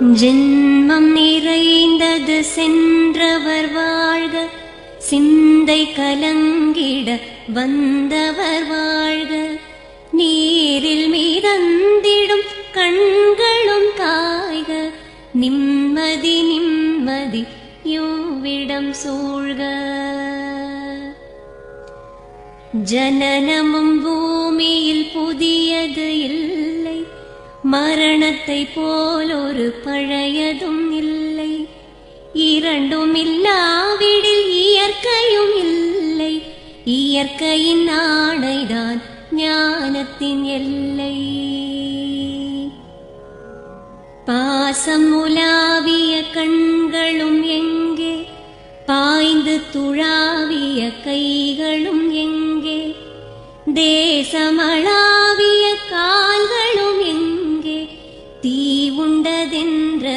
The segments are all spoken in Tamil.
ஜென்மம் நிறைந்தது சென்றவர் வாழ்க சிந்தை கலங்கிட வந்தவர் வாழ்க. நீரில் மீதந்திடும் கண்களும் காய்க நிம்மதி நிம்மதி யோவிடம் சூழ்க. ஜனனமும் பூமியில் புதியது இல்லை. மரணத்தை போல் ஒரு பழையதும் இல்லை. இரண்டும் இல்லாவிடில் இயற்கையும் இல்லை. இயற்கையின் ஆடைதான் ஞானத்தின் எல்லை. பாசம் உலாவிய கண்களும் எங்கே? பாய்ந்து துழாவிய கைகளும் எங்கே? தேசமளா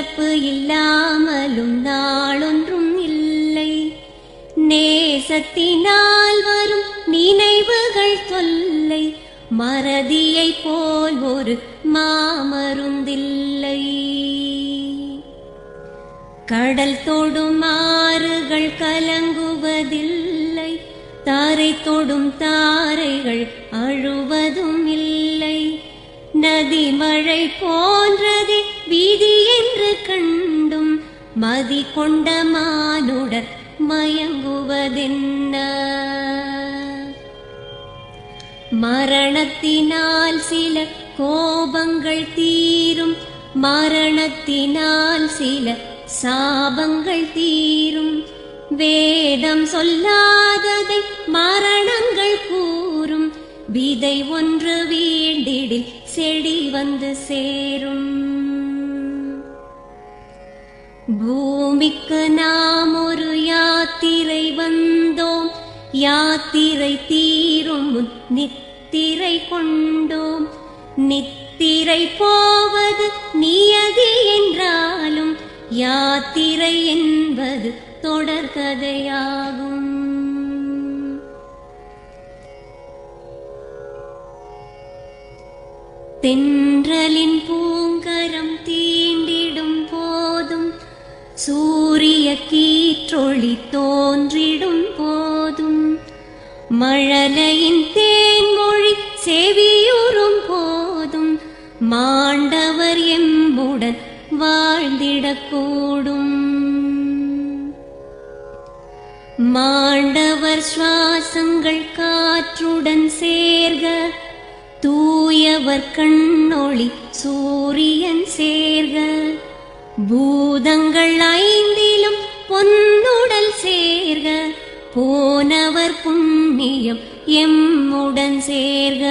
இறப்பு இல்லாமலும் நாளொன்றும் இல்லை. நேசத்தினால் வரும் நினைவுகள் தொல்லை. மறதியை போல் ஒரு மாமருந்தில்லை. கடல் தொடும் ஆறுகள் கலங்குவதில்லை. தாரை தொடும் தாரைகள் அழுவதும் இல்லை. நதி மழை போன்றது வீதி என்று கண்டும் மதி கொண்ட மானுடர் மயங்குவதென்ன? மரணத்தினால் சில கோபங்கள் தீரும் மரணத்தினால் சில சாபங்கள் தீரும். வேதம் சொல்லாததை மரணங்கள் கூறும். விதை ஒன்று வீண்டிடில் செடி வந்து சேரும். பூமிக்கு நாம் ஒரு யாத்திரை வந்தோம். யாத்திரை தீரும் நித்திரை கொண்டோம். நித்திரை போவது நியதி என்றாலும் யாத்திரை என்பது தொடர்கதையாகும். தென்றலின் பூங்கரம் தீண்டிடும் போதும் சூரிய கீற்றொளி தோன்றிடும் போதும். மழலையின் தேன்மொழி செவியுறும் போதும் மாண்டவர் எம்புடன் வாழ்ந்திடக்கூடும். மாண்டவர் சுவாசங்கள் காற்றுடன் சேர்க தூ தூயவர் கண்ணொளி சூரியன் சேர்க. பூதங்கள் ஐந்திலும் பொன்னுடல் சேர்க. போனவர் புண்ணியம் எம்முடன் சேர்க.